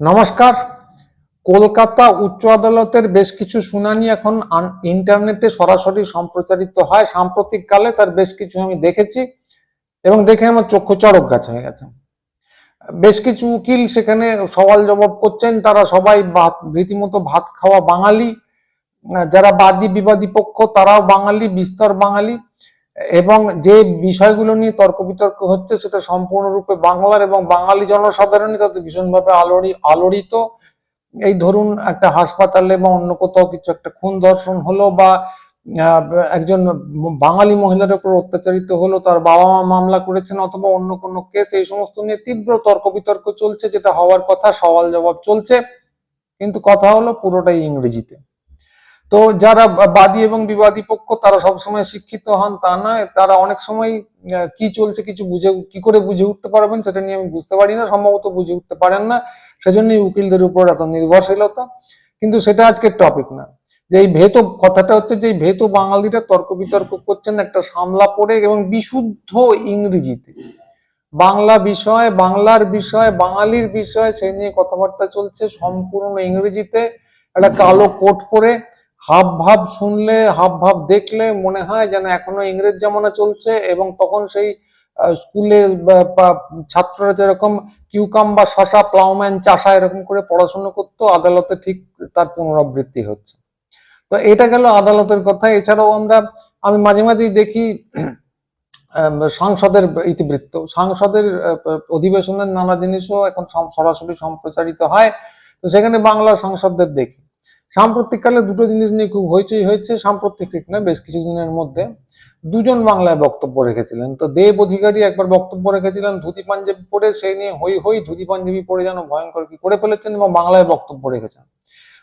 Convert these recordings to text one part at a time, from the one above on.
নমস্কার। কলকাতা উচ্চ আদালতের বেশ কিছু শুনানি এখন ইন্টারনেটে সরাসরি সম্প্রচারিত হয়। সাম্প্রতিক কালে তার বেশ কিছু আমি দেখেছি এবং দেখে আমার চক্ষু চড়ক গাছ হয়ে গেছে। বেশ কিছু উকিল সেখানে সওয়াল জবাব করছেন। তারা সবাই ভাত রীতিমতো ভাত খাওয়া বাঙালি। যারা বাদী বিবাদী পক্ষ, তারাও বাঙালি, বিস্তর বাঙালি। এবং যে বিষয়গুলো নিয়ে তর্ক বিতর্ক হচ্ছে, সেটা সম্পূর্ণরূপে বাংলার এবং বাঙালি জনসাধারণই তাতে ভীষণভাবে আলোড়ি, আলোড়িত। এই ধরুন একটা হাসপাতালে বা অন্য কোথাও কিছু একটা খুন ধর্ষণ হলো বা একজন বাঙালি মহিলার উপর অত্যাচারিত হলো, তার বাবা মা মামলা করেছেন অথবা অন্য কোনো কেস, এই সমস্ত নিয়ে তীব্র তর্ক বিতর্ক চলছে, যেটা হওয়ার কথা সওয়াল জবাব চলছে। কিন্তু কথা হলো পুরোটাই ইংরেজিতে। তো যারা বাদী এবং বিবাদী পক্ষ, তারা সবসময় শিক্ষিত হন, তা নয়। তারা অনেক সময় কি চলছে, কিছু বুঝে, কি করে বুঝে উঠতে পারবেন, সেটা নিয়ে আমি বুঝতে পারি না। সম্ভবত বুঝে উঠতে পারেন না। সেজন্যই উকিলদের উপর এত নির্ভরশীলতা। কিন্তু সেটা আজকের টপিক না। যে এই ভেত, কথাটা হচ্ছে যে ভেত বাঙালিরা তর্ক বিতর্ক করছেন, একটা সামলা পড়ে এবং বিশুদ্ধ ইংরেজিতে। বাংলা বিষয়, বাংলার বিষয়, বাঙালির বিষয় সেই নিয়ে কথাবার্তা চলছে, সম্পূর্ণ ইংরেজিতে। একটা কালো কোট পরে হাব ভাব শুনলে হাব ভাব দেখলে মনে হয় যেন এখনও ইংরেজ জামানা চলছে এবং তখন সেই স্কুলে ছাত্ররা যেরকম কিউকাম বা শশা, প্লাউম্যান, চাষা এরকম করে পড়াশোনা করতো, আদালতে ঠিক তার পুনরাবৃত্তি হচ্ছে। তো এটা গেল আদালতের কথা। এছাড়াও আমরা, আমি মাঝে মাঝেই দেখি সংসদের ইতিবৃত্ত। সংসদের অধিবেশনের নানা জিনিসও এখন সরাসরি সম্প্রচারিত হয়। তো সেখানে বাংলা সংসদদের দেখি। সাম্প্রতিককালে দুটো জিনিস নিয়ে খুব হইচই হয়েছে সাম্প্রতিক ঠিক না, বেশ কিছুদিনের মধ্যে। দুজন বাংলায় বক্তব্য রেখেছিলেন। তো দেব অধিকারী একবার বক্তব্য রেখেছিলেন, ধুতি পাঞ্জাবি পরে সেই নিয়ে হই হই ধুতি পাঞ্জাবি পরে যেন ভয়ঙ্কর কি করে ফেলেছেন এবং বাংলায় বক্তব্য রেখেছেন।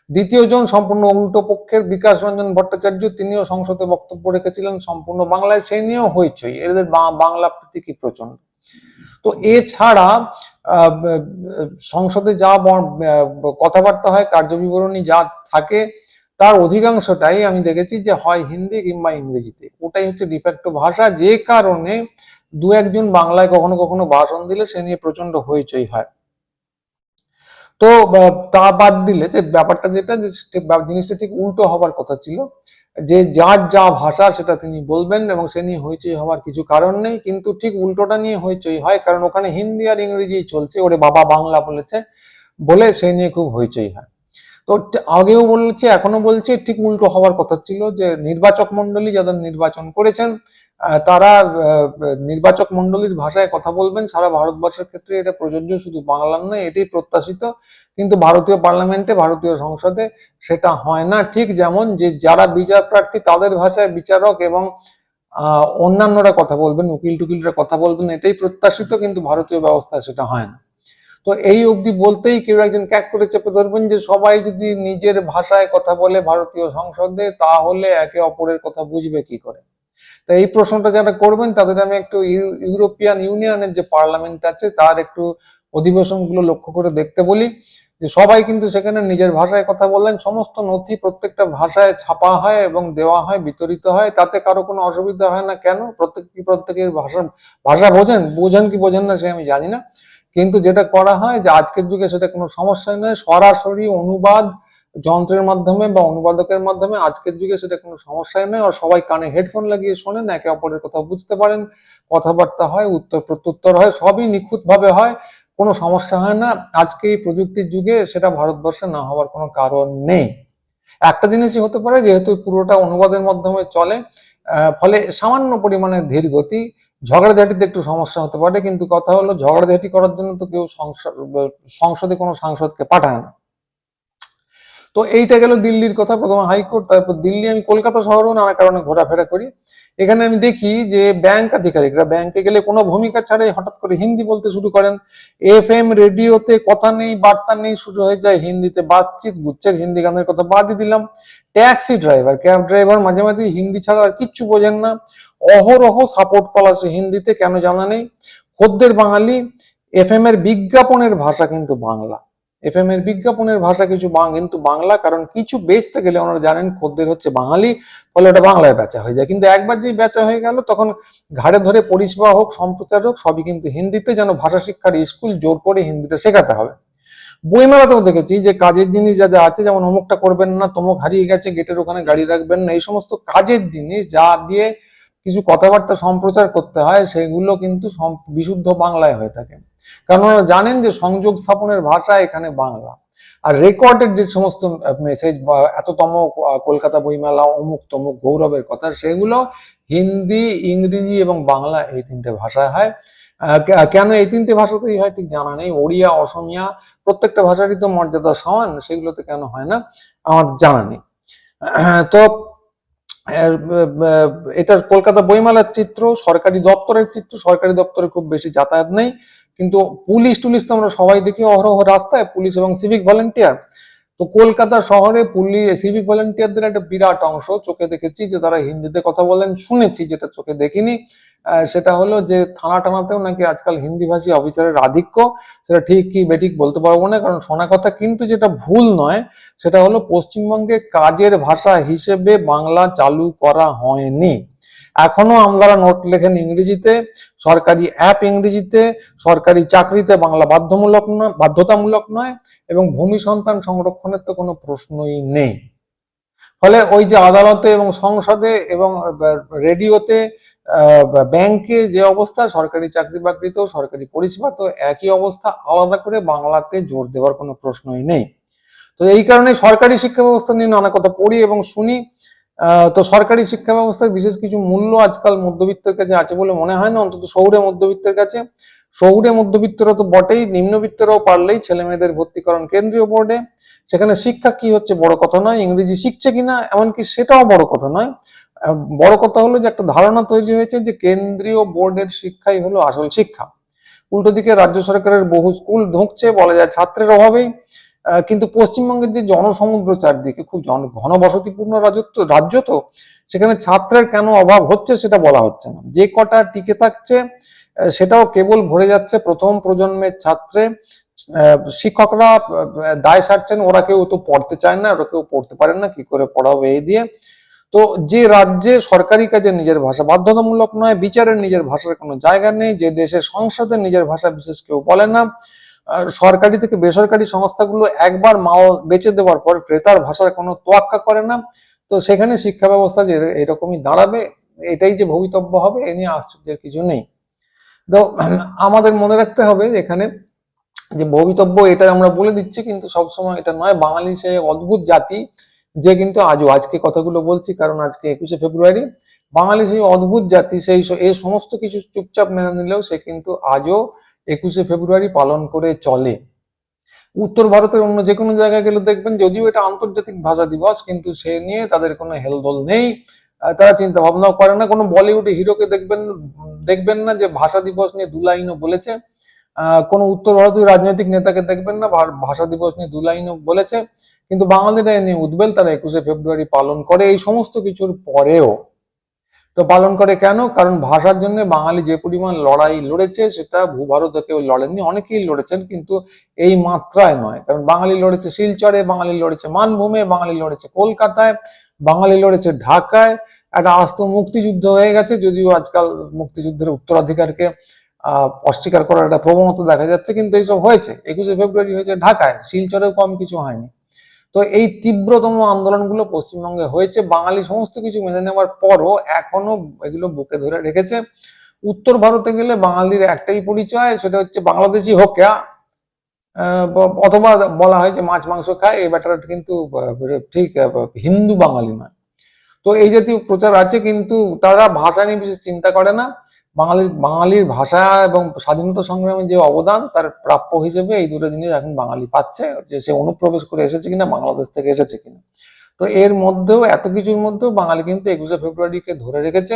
দ্বিতীয় জন সম্পূর্ণ উল্টো পক্ষের বিকাশ রঞ্জন ভট্টাচার্য, তিনিও সংসদে বক্তব্য রেখেছিলেন, সম্পূর্ণ বাংলায় সেই নিয়েও হইচই। এদের বাংলা প্রীতি কি প্রচণ্ড তো এছাড়া সংসদে যা বর- কথাবার্তা হয় কার্য বিবরণী যা থাকে, তার অধিকাংশটাই আমি দেখেছি যে হয় হিন্দি কিংবা ইংরেজিতে। ওটাই হচ্ছে ডিফেক্ট ভাষা, যে কারণে দু একজন বাংলায় কখনো কখনো ভাষণ দিলে সে নিয়ে প্রচণ্ড হইচই হয়। তো তা বাদ দিলে যে ব্যাপারটা যেটা যে জিনিসটা ঠিক উল্টো হবার কথা ছিল। যে যার যা ভাষা সেটা তিনি বলবেন এবং সে নিয়ে হইচই হওয়ার কিছু কারণ নেই, কিন্তু ঠিক উল্টোটা নিয়ে হইচই হয়। কারণ ওখানে হিন্দি আর ইংরেজি চলছে, ওরে বাবা বাংলা বলেছে, বলে সে নিয়ে খুব হইচই হয়। তো আগেও বলেছি এখনও বলছে, ঠিক উল্টো হওয়ার কথা ছিল যে নির্বাচক মন্ডলী যাদের নির্বাচন করেছেন তারা নির্বাচক মন্ডলীর ভাষায় কথা বলবেন, সারা ভারতবর্ষের ক্ষেত্রে এটা প্রযোজ্য, শুধু বাংলার নয়, এটাই প্রত্যাশিত। কিন্তু ভারতীয় পার্লামেন্টে, ভারতীয় সংসদে সেটা হয় না। ঠিক যেমন যে যারা বিচার প্রার্থী, তাদের ভাষায় বিচারক এবং অন্যান্যরা কথা বলবেন উকিল টুকিলরা কথা বলবেন, এটাই প্রত্যাশিত, কিন্তু ভারতীয় ব্যবস্থায় সেটা হয় না। তো এই অবধি বলতেই কেউ একজন ক্যাক করে চেপে ধরবেন যে, সবাই যদি নিজের ভাষায় কথা বলে ভারতীয় সংসদে, তাহলে একে অপরের কথা বুঝবে কি করে? তো এই প্রশ্নটা যারা করবেন, তাদের আমি একটু ইউ- ইউরোপিয়ান ইউনিয়নের যে পার্লামেন্ট আছে, তার একটু অধিবেশনগুলো লক্ষ্য করে দেখতে বলি। যে সবাই কিন্তু সেখানে নিজের ভাষায় কথা বললেন, সমস্ত নথি প্রত্যেকটা ভাষায় ছাপা হয় এবং দেওয়া হয়, বিতরিত হয়। তাতে কারও কোনো অসুবিধা হয় না। কেন? প্রত্যেক কি প্রত্যেকের ভাষা ভাষা বোঝেন? বোঝেন কি বোঝেন না সে আমি জানি না। কিন্তু যেটা করা হয় যে আজকের যুগে সেটা কোনো সমস্যা নয়। সরাসরি অনুবাদ যন্ত্রের মাধ্যমে বা অনুবাদকের মাধ্যমে আজকের যুগে সেটা কোনো সমস্যাই নয় আর সবাই কানে হেডফোন লাগিয়ে শোনেন, একে অপরের কথা বুঝতে পারেন, কথাবার্তা হয়, উত্তর প্রত্যুত্তর হয়, সবই নিখুঁত ভাবে হয়, কোনো সমস্যা হয় না। আজকে এই প্রযুক্তির যুগে সেটা ভারতবর্ষে না হওয়ার কোনো কারণ নেই। একটা জিনিসই হতে পারে, যেহেতু পুরোটা অনুবাদের মাধ্যমে চলে ফলে সামান্য পরিমাণে ধীর গতি, ঝগড়াঝাটিতে একটু সমস্যা হতে পারে, কিন্তু কথা হলো ঝগড়াঝাটি করার জন্য তো কেউ সংসদে কোনো সাংসদকে পাঠায় না। তো এইটা গেল দিল্লির কথা, প্রথমে হাইকোর্ট, তারপর দিল্লি। আমি কলকাতা শহরেও নানা কারণে ঘোরাফেরা করি। এখানে আমি দেখি যে ব্যাংক আধিকারিকরা, ব্যাংকে গেলে কোনো ভূমিকা ছাড়াই হঠাৎ করে হিন্দি বলতে শুরু করেন। এফ এম রেডিওতে কথা নেই, বার্তা নেই, শুরু হয়ে যায় হিন্দিতে বাতচিত, গুচ্ছের হিন্দি গানের কথা বাদই দিলাম। ট্যাক্সি ড্রাইভার, ক্যাব ড্রাইভার মাঝে মাঝে হিন্দি ছাড়া আর কিচ্ছু বোঝেন না। অহরহ সাপোর্ট কল আসে হিন্দিতে, কেন জানা নেই। খদ্দের বাঙালি এফ এম এর বিজ্ঞাপনের ভাষা কিন্তু বাংলা। এফএম এর বিজ্ঞাপনের ভাষা কিছু কিন্তু বাংলা, কারণ কিছু বেচতে গেলে ওনারা জানেন খদ্দের হচ্ছে বাঙালি, ফলে ওটা বাংলায় বেচা হয়ে যায়। কিন্তু একবার যেই বেচা হয়ে গেল, তখন ঘাড়ে ধরে পরিষেবা হোক, সম্প্রচার হোক, সবই কিন্তু হিন্দিতে যেন ভাষা শিক্ষার স্কুল জোর করে হিন্দিটা শেখাতে হবে। বইমেলাতেও দেখেছি যে কাজের জিনিস যা যা আছে, যেমন অমুকটা করবেন না, তমুক হারিয়ে গেছে, গেটের ওখানে গাড়ি রাখবেন না, এই সমস্ত কাজের জিনিস যা দিয়ে কিছু কথাবার্তা সম্প্রচার করতে হয়, সেগুলো কিন্তু বিশুদ্ধ বাংলায় হয়ে থাকে। কারণ জানেন যে সংযোগ স্থাপনের ভাষা এখানে বাংলা। আর রেকর্ডেড যে সমস্ত মেসেজ বা এততম কলকাতা বইমেলা অমুক তমুক গৌরবের কথা, সেগুলো হিন্দি, ইংরেজি এবং বাংলা এই তিনটে ভাষায় হয়। কেন এই তিনটে ভাষাতেই হয় ঠিক জানা নেই। ওড়িয়া, অসমিয়া, প্রত্যেকটা ভাষারই তো মর্যাদা সমান, সেগুলোতে কেন হয় না? আমাদের জানা নেই। তো এটা কলকাতা বইমালার চিত্র, সরকারি দপ্তরের চিত্র, সরকারি দপ্তরে খুব বেশি যাতায়াত নেই। কিন্তু পুলিশ টুলিশ তো আমরা সবাই দেখি অহরহ রাস্তায়, পুলিশ এবং সিভিক ভলেন্টিয়ার তো কলকাতা শহরে পুলিশ সিভিক ভলেন্টিয়ারদের একটা বিরাট অংশ। চোখে দেখেছি যে তারা হিন্দিতে কথা বলেন, শুনেছি যেটা চোখে দেখিনি। সেটা হলো যে থানা টানাতেও নাকি আজকাল হিন্দিভাষী অফিসারের আধিক্য, সেটা ঠিক কি বেঠিক বলতে পারব না, কারণ শোনা কথা কিন্তু যেটা ভুল নয়, সেটা হলো পশ্চিমবঙ্গে কাজের ভাষা হিসেবে বাংলা চালু করা হয়নি। এখনও আমলারা নোট লেখেন ইংরেজিতে, সরকারি অ্যাপ ইংরেজিতে, সরকারি চাকরিতে বাংলা বাধ্যমূলক নয়, বাধ্যতামূলক নয়, এবং ভূমি সন্তান সংরক্ষণের তো কোনো প্রশ্নই নেই। ফলে ওই যে আদালতে এবং সংসদে এবং রেডিওতে ব্যাংকে যে অবস্থা, সরকারি চাকরি বাকরিতেও সরকারি পরিষেবা তো একই অবস্থা, আলাদা করে বাংলাতে জোর দেওয়ার কোনো প্রশ্নই নেই। তো এই কারণে সরকারি শিক্ষা ব্যবস্থা নিয়ে নানা কথা পড়ি এবং শুনি। তো সরকারি শিক্ষা ব্যবস্থার বিশেষ কিছু মূল্য আজকাল মধ্যবিত্তের কাছে আছে বলে মনে হয় না, অন্তত শহুরে মধ্যবিত্তের কাছে। শহুরে মধ্যবিত্তরা তো বটেই, নিম্নবিত্তরাও পারলেই ছেলে মেয়েদের ভর্তি করান কেন্দ্রীয় বোর্ডে। সেখানে শিক্ষা কি হচ্ছে বড় কথা নয়, ইংরেজি শিখছে কিনা, এমনকি সেটাও বড় কথা নয়। বড় কথা হলো যে একটা ধারণা তৈরি হয়েছে যে কেন্দ্রীয় বোর্ডের শিক্ষাই হলো আসল শিক্ষা। উল্টো দিকে রাজ্য সরকারের বহু স্কুল ঢুকছে বলা যায় ছাত্রের অভাবেই। কিন্তু পশ্চিমবঙ্গের যে জনসমুদ্র চারদিকে, খুব জন, ঘনবসতিপূর্ণ রাজত্ব, রাজ্য তো, সেখানে ছাত্রের কেন অভাব হচ্ছে সেটা বলা হচ্ছে না। যে কটা টিকে থাকছে সেটাও কেবল ভরে যাচ্ছে প্রথম প্রজন্মের ছাত্রে। শিক্ষকরা দায় সারছেন, ওরা কেউ তো পড়তে চায় না, ওরা কেউ পড়তে পারেন না, কি করে পড়াবে এই দিয়ে। তো যে রাজ্যে সরকারি কাজে নিজের ভাষা বাধ্যতামূলক নয়, বিচারের নিজের ভাষার কোনো জায়গা নেই, যে দেশে সংসদে নিজের ভাষা বিশেষ কেউ বলে না সরকারি থেকে বেসরকারি সংস্থাগুলো একবার মাল বেচে দেওয়ার পর ক্রেতার ভাষার কোনো তোয়াক্কা করে না। তো সেখানে শিক্ষা ব্যবস্থা যে এরকমই দাঁড়াবে, এটাই যে ভবিতব্য হবে, এ নিয়ে আশ্চর্যের কিছু নেই। তো আমাদের মনে রাখতে হবে এখানে যে ভবিতব্য এটা আমরা বলে দিচ্ছি, কিন্তু সবসময় এটা নয়। বাঙালি সে অদ্ভুত জাতি যে কিন্তু আজও, আজকে কথাগুলো বলছি কারণ আজকে একুশে ফেব্রুয়ারি। বাঙালি সেই অদ্ভুত জাতি, সেই এই সমস্ত কিছু চুপচাপ মেনে নিলেও সে কিন্তু আজও একুশে ফেব্রুয়ারি পালন করে চলে। উত্তর ভারতের অন্য যে কোনো জায়গায় গেলে দেখবেন যদিও এটা আন্তর্জাতিক ভাষা দিবস, কিন্তু সে নিয়ে তাদের কোনো হেলদোল নেই। তারা চিন্তা ভাবনাও করে না। কোনো বলিউডে হিরোকে দেখবেন দেখবেন না যে ভাষা দিবস নিয়ে দু লাইনও বলেছে। কোনো উত্তর ভারতীয় রাজনৈতিক নেতাকে দেখবেন না ভাষা দিবস নিয়ে দু লাইনও বলেছে, কিন্তু বাঙালিরা এ নিয়ে উদ্বেল তারা একুশে ফেব্রুয়ারি পালন করে, এই সমস্ত কিছুর পরেও। তো পালন করে কেন? কারণ ভাষার জন্য বাঙালি যে পরিমাণ লড়াই লড়েছে, সেটা ভূভারত কেউ লড়েননি, অনেকেই লড়েছেন, কিন্তু এই মাত্রায় নয়। কারণ বাঙালি লড়েছে শিলচরে, বাঙালি লড়েছে মানভূমে, বাঙালি লড়েছে কলকাতায়, বাঙালি লড়েছে ঢাকায়। একটা আস্ত মুক্তিযুদ্ধ হয়ে গেছে, যদিও আজকাল মুক্তিযুদ্ধের উত্তরাধিকারকে অস্বীকার করার একটা প্রবণতা দেখা যাচ্ছে কিন্তু এইসব হয়েছে। একুশে ফেব্রুয়ারি হয়েছে ঢাকায় শিলচরেও কম কিছু হয়নি। তো এই তীব্রতম আন্দোলনগুলো পশ্চিমবঙ্গে হয়েছে বাঙালি সমস্ত কিছু মেনে নেওয়ার পরও এখনও এগুলো বুকে ধরে রেখেছে। উত্তর ভারতে গেলে বাঙালির একটাই পরিচয় সেটা হচ্ছে বাংলাদেশি হোকা আহ, অথবা বলা হয় যে মাছ মাংস খায় এই ব্যাটারটা কিন্তু ঠিক হিন্দু বাঙালি নয়। তো এই জাতীয় প্রচার আছে কিন্তু তারা ভাষা নিয়ে বিশেষ চিন্তা করে না। বাঙালির বাঙালির ভাষা এবং স্বাধীনতা সংগ্রামে যে অবদান, তার প্রাপ্য হিসেবে এই দুটো জিনিস এখন বাঙালি পাচ্ছে, যে সে অনুপ্রবেশ করে এসেছে কিনা, বাংলাদেশ থেকে এসেছে কিনা। তো এর মধ্যেও, এত কিছুর মধ্যেও বাঙালি কিন্তু একুশে ফেব্রুয়ারিকে ধরে রেখেছে।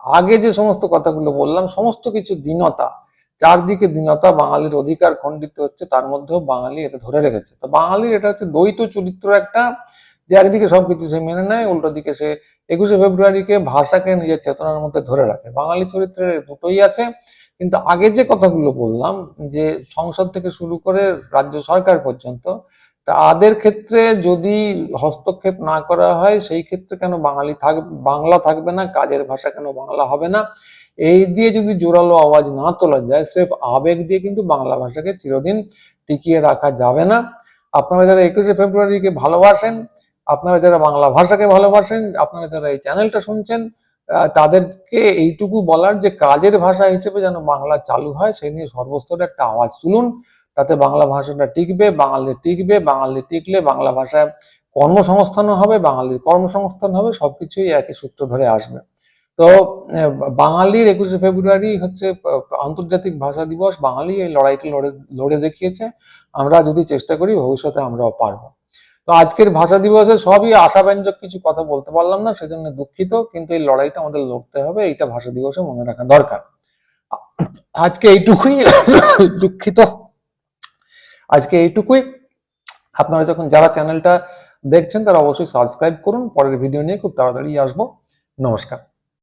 আগে যে সমস্ত কথাগুলো বললাম, সমস্ত কিছু দীনতা, চারদিকে দীনতা বাঙালির অধিকার খণ্ডিত হচ্ছে, তার মধ্যেও বাঙালি এটা ধরে রেখেছে। তো বাঙালির এটা হচ্ছে দ্বৈত চরিত্র একটা যে একদিকে সবকিছু সে মেনে নেয়, উল্টো দিকে সে একুশে ফেব্রুয়ারিকে ভাষাকে নিজের চেতনার মধ্যে ধরে রাখে। বাঙালি চরিত্রে দুটোই আছে, কিন্তু আগে যে কথাগুলো বললাম, যে সংসদ থেকে শুরু করে রাজ্য সরকার পর্যন্ত তাদের ক্ষেত্রে যদি হস্তক্ষেপ না করা হয়, সেই ক্ষেত্রে কেন বাঙালি থাক, বাংলা থাকবে না, কাজের ভাষা কেন বাংলা হবে না? এই দিয়ে যদি জোরালো আওয়াজ না তোলা যায়, স্রেফ আবেগ দিয়ে কিন্তু বাংলা ভাষাকে চিরদিন টিকিয়ে রাখা যাবে না। আপনারা যারা একুশে ফেব্রুয়ারিকে ভালোবাসেন আপনারা যারা বাংলা ভাষাকে ভালোবাসেন, আপনারা যারা এই চ্যানেলটা শুনছেন তাদেরকে এইটুকু বলার যে কাজের ভাষা হিসেবে যেন বাংলা চালু হয়, সেই নিয়ে সর্বস্তরে একটা আওয়াজ তুলুন। তাতে বাংলা ভাষাটা টিকবে বাঙালি টিকবে বাঙালি টিকলে বাংলা ভাষায় কর্মসংস্থানও হবে বাঙালির কর্মসংস্থান হবে, সবকিছুই একই সূত্র ধরে আসবে। তো বাঙালির একুশে ফেব্রুয়ারি হচ্ছে আন্তর্জাতিক ভাষা দিবস। বাঙালি এই লড়াইটা লড়ে লড়ে দেখিয়েছে। আমরা যদি চেষ্টা করি, ভবিষ্যতে আমরাও পারব। তো আজকের ভাষা দিবসে সবই আশাব্যঞ্জক কিছু কথা বলতে পারলাম না, সেজন্য দুঃখিত, কিন্তু এই লড়াইটা আমাদের লড়তে হবে, এইটা ভাষা দিবসে মনে রাখা দরকার। আজকে এইটুকুই, দুঃখিত। আজকে এইটুকুই। আপনারা যখন যারা চ্যানেলটা দেখছেন, তারা অবশ্যই সাবস্ক্রাইব করুন, পরের ভিডিও নিয়ে খুব তাড়াতাড়ি আসব। নমস্কার।